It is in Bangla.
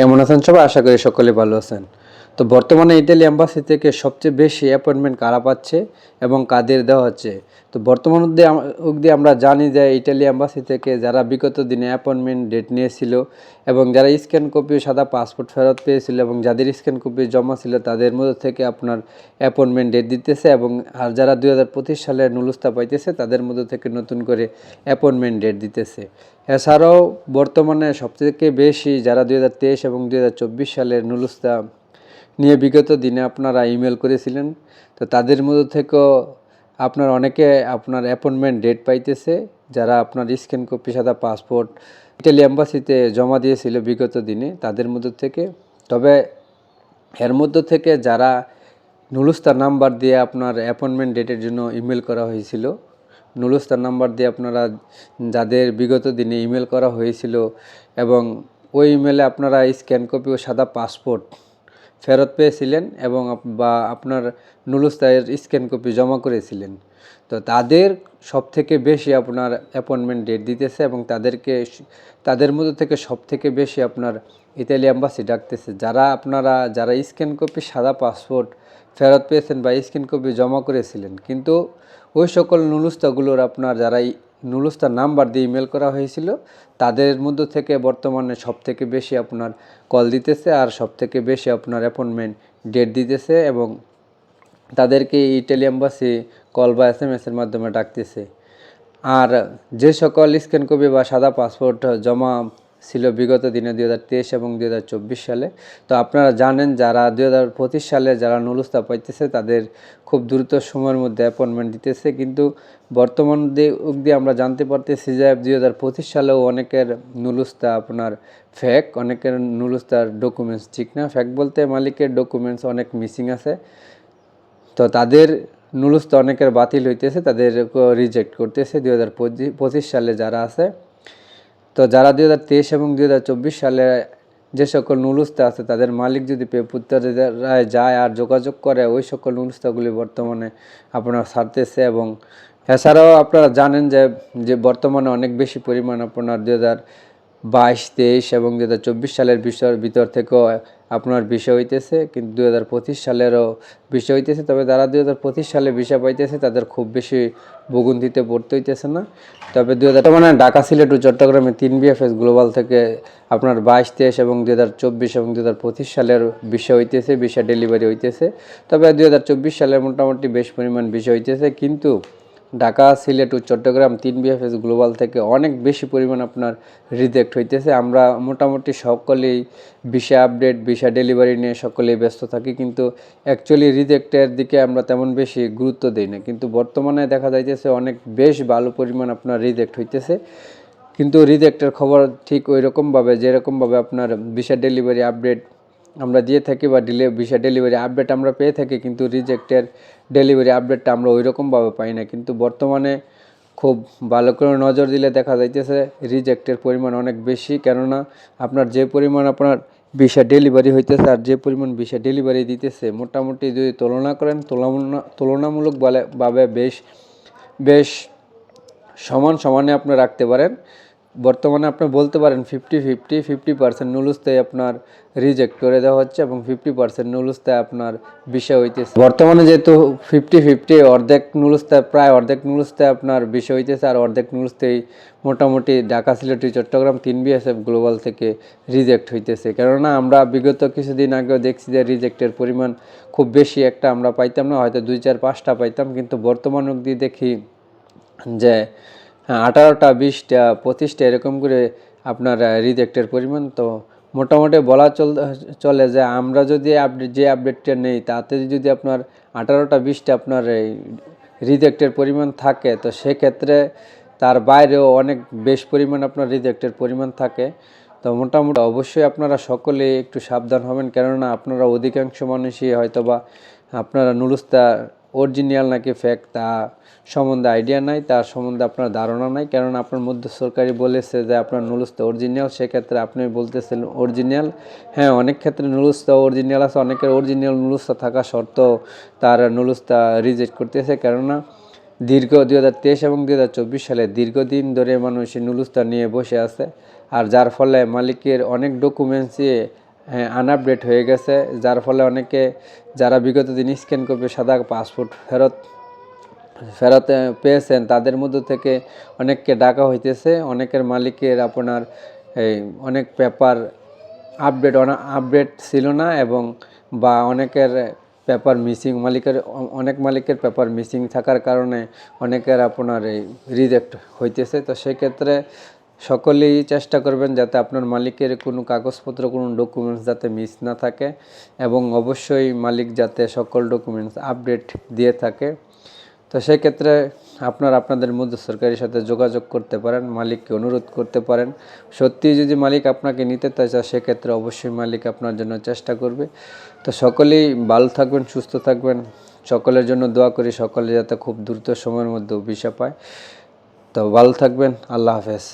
কেমন আছেন সবাই? আশা করি সকলে ভালো আছেন। তো বর্তমানে ইটালি অ্যাম্বাসি থেকে সবচেয়ে বেশি অ্যাপয়েন্টমেন্ট কারা পাচ্ছে এবং কাদের দেওয়া হচ্ছে? তো বর্তমান আম- অবধি আমরা জানি যে ইটালি অ্যাম্বাসি থেকে যারা বিগত দিনে অ্যাপয়েন্টমেন্ট ডেট নিয়েছিল এবং যারা স্ক্যান কপি সাদা পাসপোর্ট ফেরত পেয়েছিল এবং যাদের স্ক্যান কপি জমা ছিল তাদের মধ্যে থেকে আপনার অ্যাপয়েন্টমেন্ট ডেট দিতেছে এবং আর যারা দুই হাজার পঁচিশ সালে নুলুস্তা পাইতেছে তাদের মধ্যে থেকে নতুন করে অ্যাপয়েন্টমেন্ট ডেট দিতেছে। এছাড়াও বর্তমানে সবথেকে বেশি যারা দুই হাজার তেইশ এবং দুই হাজার চব্বিশ সালের নুলুস্তা নিয়ে বিগত দিনে আপনারা ইমেল করেছিলেন। তো তাদের মধ্যে থেকেও আপনার অনেকে আপনার অ্যাপয়েন্টমেন্ট ডেট পাইতেছে, যারা আপনার স্ক্যান কপি সাদা পাসপোর্ট ইটালি অ্যাম্বাসিতে জমা দিয়েছিল বিগত দিনে তাদের মধ্যে থেকে। তবে এর মধ্যে থেকে যারা নুলুস্তার নাম্বার দিয়ে আপনার অ্যাপয়েন্টমেন্ট ডেটের জন্য ইমেল করা হয়েছিল, নুলুস্তার নাম্বার দিয়ে আপনারা যাদের বিগত দিনে ইমেল করা হয়েছিল এবং ওই ইমেলে আপনারা স্ক্যান কপি ও সাদা পাসপোর্ট ফেরত পেয়েছিলেন এবং বা আপনার নুলুস্তায়ের স্ক্যান কপি জমা করেছিলেন। তো তাদের সব থেকে বেশি আপনার অ্যাপয়েন্টমেন্ট ডেট দিতেছে এবং তাদেরকে তাদের মধ্যে থেকে সব থেকে বেশি আপনার ইতালি অ্যাম্বাসি ডাকতেছে। যারা আপনারা, যারা স্ক্যান কপি, সাদা পাসপোর্ট ফেরত পেয়েছেন বা স্ক্যান কপি জমা করেছিলেন, কিন্তু ওই সকল নুলুস্তাগুলোর আপনার যারা নুলুস্তার নাম্বার দিয়ে ইমেল করা হয়েছিল। তাদের মধ্য থেকে বর্তমানে সবথেকে বেশি আপনার কল দিতেছে আর সবথেকে বেশি আপনার অ্যাপয়েন্টমেন্ট ডেট দিতেছে এবং তাদেরকে ইটালি অ্যাম্বাসি কল বা এস এম এসের মাধ্যমে ডাকতেছে। আর যে সকল স্ক্যান কপি বা সাদা পাসপোর্ট জমা ছিল বিগত দিনে দুই হাজার তেইশ এবং দুই হাজার চব্বিশ সালে। তো আপনারা জানেন যারা দুই হাজার পঁচিশ সালে যারা নুলুস্তা পাইতেছে, তাদের খুব দ্রুত সময়ের মধ্যে অ্যাপয়েন্টমেন্ট দিতেছে। কিন্তু বর্তমান অবধি আমরা জানতে পারতেছি যে দুই হাজার পঁচিশ সালেও অনেকের নুলুস্তা আপনার ফ্যাক অনেকের নুলুস্তার ডকুমেন্টস ঠিক না। ফ্যাক বলতে মালিকের ডকুমেন্টস অনেক মিসিং আছে। তো তাদের নুলুস্ত অনেকের বাতিল হইতেছে, তাদের রিজেক্ট করতেছে। দুই হাজার পঁচিশ সালে যারা আছে তো যারা দুই হাজার তেইশ এবং দুই হাজার চব্বিশ সালে যে সকল নুলুস্তা আছে, তাদের মালিক যদি পেপুত্তরায় যায় আর যোগাযোগ করে, ওই সকল নুলুস্তাগুলি বর্তমানে আপনার সারতেছে এবং এছাড়াও আপনারা জানেন যে যে বর্তমানে অনেক বেশি পরিমাণ আপনার দু হাজার বাইশ তেইশ এবং দু হাজার চব্বিশ সালের বিষয়ের ভিতর থেকেও আপনার বিষয় হইতেছে, কিন্তু দু হাজার পঁচিশ সালেরও বিষয় হইতেছে, তবে যারা দু হাজার পঁচিশ সালে বিষয় পাইতেছে, তাদের খুব বেশি ভোগান্তিতে পড়তে হইতেছে না। তবে দু হাজার মানে ঢাকা, সিলেট ও চট্টগ্রামে তিন বিএফএস গ্লোবাল থেকে আপনার বাইশ তেইশ এবং দু হাজার চব্বিশ এবং দু হাজার পঁচিশ সালের বিষয় হইতেছে, বিষয় ডেলিভারি হইতেছে। তবে দু হাজার চব্বিশ সালের মোটামুটি বেশ পরিমাণ বিষয় হইতেছে, কিন্তু ঢাকা, সিলেট ও চট্টগ্রাম তিন বিএফএস গ্লোবাল থেকে অনেক বেশি পরিমাণ আপনার রিজেক্ট হইতেছে। আমরা মোটামুটি সকলেই ভিসা আপডেট ভিসা ডেলিভারি নিয়ে সকলেই ব্যস্ত থাকি, কিন্তু অ্যাকচুয়ালি রিজেক্টের দিকে আমরা তেমন বেশি গুরুত্ব দিই না। কিন্তু বর্তমানে দেখা যাইতেছে অনেক বেশ ভালো পরিমাণ আপনার রিজেক্ট হইতেছে। কিন্তু রিজেক্টের খবর ঠিক ওই রকমভাবে যেরকমভাবে আপনার ভিসা ডেলিভারি আপডেট আমরা দিয়ে থাকি বা ডিলে ভিসা ডেলিভারি আপডেট আমরা পেয়ে থাকি, কিন্তু রিজেক্টের ডেলিভারি আপডেটটা আমরা ওই রকমভাবে পাই না। কিন্তু বর্তমানে খুব ভালো করে নজর দিলে দেখা যাইতেছে রিজেক্টের পরিমাণ অনেক বেশি। কেননা আপনার যে পরিমাণ আপনার ভিসা ডেলিভারি হইতেছে আর যে পরিমাণ ভিসা ডেলিভারি দিতেছে, মোটামুটি যদি তুলনা করেন, তুলনা তুলনামূলক বলে- ভাবে বেশ বেশ সমান সমানে আপনি রাখতে পারেন। বর্তমানে আপনি বলতে পারেন ফিফটি ফিফটি ফিফটি পার্সেন্ট নুলুস্তায় আপনার রিজেক্ট করে দেওয়া হচ্ছে এবং ফিফটি পার্সেন্ট নুলুস্তায় আপনার বিষয় হইতেছে। বর্তমানে যেহেতু ফিফটি ফিফটি অর্ধেক নুলুস্তায় প্রায় অর্ধেক নুলুস্তায় আপনার বিষয় হইতেছে আর অর্ধেক নুলুস্তায় মোটামুটি ঢাকা, সিলেটি, চট্টগ্রাম তিন বিএসএফ গ্লোবাল থেকে রিজেক্ট হইতেছে। কেননা আমরা বিগত কিছুদিন আগেও দেখছি যে রিজেক্টের পরিমাণ খুব বেশি একটা আমরা পাইতাম না, হয়তো দুই চার পাঁচটা পাইতাম। কিন্তু বর্তমান অবধি দেখি যে আঠারোটা, বিশটা, পঁচিশটা এরকম করে আপনার রিজেক্টের পরিমাণ। তো মোটামুটি বলা চল, চলে যে আমরা যদি আপডেট যে আপডেটটা নেই, তাতে যদি আপনার আঠারোটা, বিশটা আপনার এই রিজেক্টের পরিমাণ থাকে, তো সেক্ষেত্রে তার বাইরেও অনেক বেশ পরিমাণ আপনার রিজেক্টের পরিমাণ থাকে। তো মোটামুটি অবশ্যই আপনারা সকলে একটু সাবধান হবেন, কেননা আপনারা অধিকাংশ মানুষই হয়তো বা আপনারা নুলুস্তা অরিজিনাল নাকি ফেক তা সম্বন্ধে আইডিয়া নাই তার সম্বন্ধে আপনার ধারণা নাই, কেননা আপনার মধ্য সরকারি বলেছে যে আপনার নুলুস্তা অরিজিনাল, সেক্ষেত্রে আপনি বলতেছেন অরিজিনাল। হ্যাঁ অনেক ক্ষেত্রে নুলুস্তা অরিজিনাল আছে, অনেকের অরিজিনাল নুলুস্তা থাকা সত্ত্বেও তার নুলুস্তা রিজেক্ট করতেছে, কেননা দীর্ঘ দুই হাজার তেইশ এবং দুই হাজার চব্বিশ সালে দীর্ঘদিন ধরে মানুষ নুলুস্তা নিয়ে বসে আছে, আর যার ফলে মালিকের অনেক ডকুমেন্টসই আনআপডেট হয়ে গেছে, যার ফলে অনেকে যারা বিগত দিন স্ক্যান করবে সাদা পাসপোর্ট ফেরত ফেরত পেয়েছেন, তাদের মধ্য থেকে অনেককে ডাকা হইতেছে, অনেকের মালিকের আপনার এই অনেক পেপার আপডেট আপডেট ছিল না এবং বা অনেকের পেপার মিসিং মালিকের, অনেক মালিকের পেপার মিসিং থাকার কারণে অনেকের আপনার এই রিজেক্ট হইতেছে। তো সেক্ষেত্রে সকলেই চেষ্টা করবেন যাতে আপনার মালিকের কোনো কাগজপত্র, কোনো ডকুমেন্টস যাতে মিস না থাকে এবং অবশ্যই মালিক যাতে সকল ডকুমেন্টস আপডেট দিয়ে থাকে। তো সেক্ষেত্রে আপনার আপনাদের মধ্যে সরকারের সাথে যোগাযোগ করতে পারেন, মালিককে অনুরোধ করতে পারেন। সত্যি যদি মালিক আপনাকে নিতে চায় সেক্ষেত্রে অবশ্যই মালিক আপনার জন্য চেষ্টা করবে। তো সকলেই ভালো থাকবেন, সুস্থ থাকবেন। সকলের জন্য দোয়া করি, সকলে যাতে খুব দ্রুত সময়ের মধ্যে ভিসা পায়। তো ভালো থাকবেন, আল্লাহ হাফেজ।